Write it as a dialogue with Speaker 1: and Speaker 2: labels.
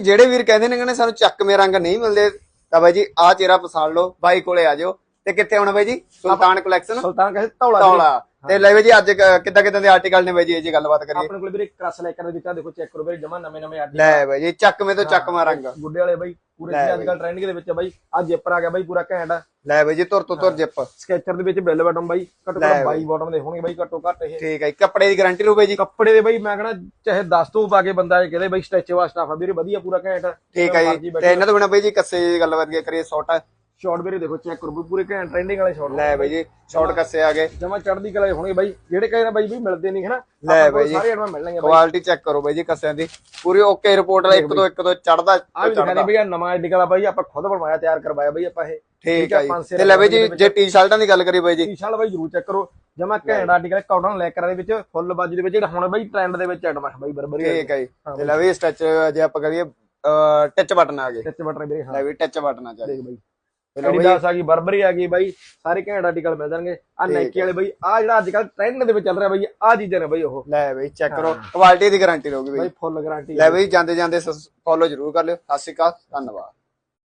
Speaker 1: ਜਿਹੜੇ ਵੀਰ ਕਹਿੰਦੇ ਨੇ ਕਹਿੰਦੇ ਸਾਨੂੰ ਚੱਕਵੇਂ ਰੰਗ ਨਹੀਂ ਮਿਲਦੇ ਤਾਂ ਬਾਈ ਜੀ ਆਹ ਚਿਹਰਾ ਪਛਾਣ ਲਓ ਬਾਈ ਕੋਲੇ ਆ ਜਾਓ। ਤੇ ਕਿੱਥੇ ਆਉਣਾ ਬਾਈ ਜੀ? ਸੁਲਤਾਨ ਕਲੈਕਸ਼ਨ
Speaker 2: ਸੁਲਤਾਨ ਕਹਿੰਦੇ ਧੌਲਾ।
Speaker 1: ਤੌਲਾ ਤੇ ਲੈ ਬਾਈ ਜੀ ਅੱਜ ਕਿੱਦਾਂ ਕਿੱਦਾਂ ਦੇ ਆਰਟੀਕਲ ਨੇ ਬਾਈ ਜੀ ਇਹ ਜੀ ਗੱਲਬਾਤ ਕਰੀਏ।
Speaker 2: ਆਪਣੇ ਕੋਲ ਵੀਰੇ ਕ੍ਰਸ ਲੈ ਦੇ ਵਿੱਚ ਆ ਦੇਖੋ ਚੈੱਕ ਕਰੋ ਵੀਰੇ ਜਮਾ ਨਵੇਂ ਨਵੇਂ ਅੱਜ
Speaker 1: ਲੈ ਬਾਈ ਜੀ ਚੱਕਵੇਂ ਤੋਂ ਚੱਕਵਾਂ ਰੰਗ।
Speaker 2: ਗੁੱਡੇ ਵਾਲੇ ਬਾਈ ਪੂਰੇ ਅੱਜ ਕੱਲ ਟ੍ਰੈਂਡਿੰਗ ਦੇ ਵਿੱਚ ਆ ਬਾਈ ਆ ਜਿੱਪਰ ਆ ਗਿਆ ਬਾਈ ਪੂਰਾ ਘੈਂਟ ਆ।
Speaker 1: ਲੈ ਬਾਈ ਜੀ ਤੁਰ ਤੋਂ ਤੁਰ ਜਿੱਪ।
Speaker 2: ਸਕੈਚਰ ਦੇ ਵਿੱਚ ਬੈਲ ਬਟਨ ਬਾਈ ਘੱਟੋ ਘੱਟ
Speaker 1: ਬਾਈ।
Speaker 2: 22 ਬਟਨ ਦੇ ਹੋਣਗੇ ਬਾਈ ਘੱਟੋ ਘੱਟ ਇਹ।
Speaker 1: ਠੀਕ ਹੈ। ਕੱਪੜੇ ਦੀ ਗਾਰੰਟੀ ਲਓ ਬਾਈ ਜੀ।
Speaker 2: ਕੱਪੜੇ ਦੇ ਬਾਈ ਮੈਂ ਕਹਣਾ ਚਾਹੇ 10 ਤੋਂ ਪਾ ਕੇ ਬੰਦਾ ਇਹ ਕਹਦੇ ਬਾਈ ਸਟੈਚ ਵਾ ਸਟਾਫ ਆ ਵੀਰੇ ਵਧੀਆ ਪੂਰਾ ਘੈਂਟ।
Speaker 1: ਠੀਕ ਹੈ ਜੀ ਤੇ ਇਹਨਾਂ ਤੋਂ ਬਿਨਾ ਬਾਈ ਜੀ ਕੱਸੇ ਗੱਲਬਾਤ ਕਰੀਏ ਸ਼ਾਰਟ
Speaker 2: ਸ਼ਾਰਟ ਵੀਰੇ ਦੇਖੋ ਚੈੱਕ ਕਰੋ ਪੂਰੇ ਘੈਂਟ ਟ੍ਰੈਂਡਿੰਗ ਵਾਲੇ ਸ਼ਾਰਟ
Speaker 1: ਲੈ ਬਾਈ ਜੀ ਸ਼ਾਰਟ ਕੱਸੇ ਆ ਗਏ।
Speaker 2: ਜਮਾ ਚੜਦੀ ਕਲਾ ਹੋਣਗੇ ਬਾਈ ਜਿਹੜੇ ਕਹੇ ਨਾ ਬਾਈ ਵੀ ਮਿਲਦੇ ਨਹੀਂ ਹਨਾ?
Speaker 1: ਲੈ ਬਾਈ ਜੀ।
Speaker 2: ਸਾਰੇ ਐਡਵਾਂ ਮਿਲਣਗੇ ਬਾਈ।
Speaker 1: ਕੁਆਲਿਟੀ ਚੈੱਕ ਕਰੋ ਬਾਈ ਜੀ ਕੱਸਿਆਂ ਦੀ। ਪੂਰੀ ਓਕੇ ਰਿਪੋਰਟ ਵਾਲਾ ਇੱਕ ਤੋਂ ਇੱਕ ਤੋਂ ਚੜਦਾ
Speaker 2: ਆ ਵੀ ਦਿਖਾਣੇ ਬਈ ਨਵਾਂ ਐਡਿਕਲ ਆ ਬਾਈ ਆਪਾਂ ਖੁਦ ਬਣਵਾਇਆ ਤਿਆਰ ਕਰਵਾਇਆ ਬਾਈ ਆਪਾਂ ਇਹ।
Speaker 1: ਠੀਕ ਹੈ ਜੀ। ਤੇ ਲੈ ਬਾਈ ਜੀ ਜੇ ਟੀ-ਸ਼ਰਟਾਂ ਦੀ ਗੱਲ ਕਰੀਏ ਬਾਈ ਜੀ।
Speaker 2: ਟੀ-ਸ਼ਰਟ ਬਾਈ ਜਰੂਰ ਚੈੱਕ ਕਰੋ। ਜਮਾ ਘੈਂਟ ਆਰਟੀਕਲ ਕਾਟਨ ਲੈਕਰਾਂ ਦੇ ਵਿੱਚ ਫੁੱਲ ਬਾਜੀ ਦੇ ਵਿੱਚ ਜਿਹੜਾ ਹੁਣ ਬਾਈ ਟ੍ਰੈਂਡ ਦੇ ਵਿੱਚ ਐਡਮਾ ਬਾਈ ਬਰਬਰੀ
Speaker 1: ਠੀਕ ਹੈ ਜੀ ਤੇ ਲੈ ਵੀ ਸਟਿਚ ਜੇ ਆਪਾਂ ਕਰੀਏ ਟੱਚ ਬਟਨ ਆ ਗਏ।
Speaker 2: ਟੱਚ ਬਟਨ ਵੀਰੇ ਹਾਂ।
Speaker 1: ਲੈ ਵੀ ਟੱਚ ਬਟਨ ਆ ਜਾਏ
Speaker 2: ਦੇਖ ਬਾਈ।
Speaker 1: ਬਾਈ।
Speaker 2: ਐਡੀਡਾਸ ਆ ਗਈ ਬਰਬਰੀ ਆ ਗਈ ਬਾਈ ਸਾਰੇ ਘੈਂਟ ਆਰਟੀਕਲ ਮਿਲ ਜਾਣਗੇ। ਆ। ਨਾਈਕੀ ਵਾਲੇ ਬਾਈ ਆ ਜਿਹੜਾ ਅੱਜ ਕੱਲ ਟ੍ਰੈਂਡ ਦੇ ਵਿੱਚ ਚੱਲ ਰਿਹਾ ਬਾਈ ਆ ਚੀਜ਼ਾਂ ਨੇ ਬਾਈ ਉਹ।
Speaker 1: ਲੈ ਬਈ ਚੈੱਕ ਕਰੋ। ਕੁਆਲਿਟੀ ਦੀ ਗਾਰੰਟੀ ਬਈ।
Speaker 2: ਬਾਈ ਫੁੱਲ ਗਾਰੰਟੀ
Speaker 1: ਲੈ ਬਈ ਜਾਂਦੇ ਜਾਂਦੇ ਫੋਲੋ ਜ਼ਰੂਰ ਕਰ ਲਿਓ। ਸਤਿ ਸ਼੍ਰੀ ਅਕਾਲ ਧੰਨਵਾਦ।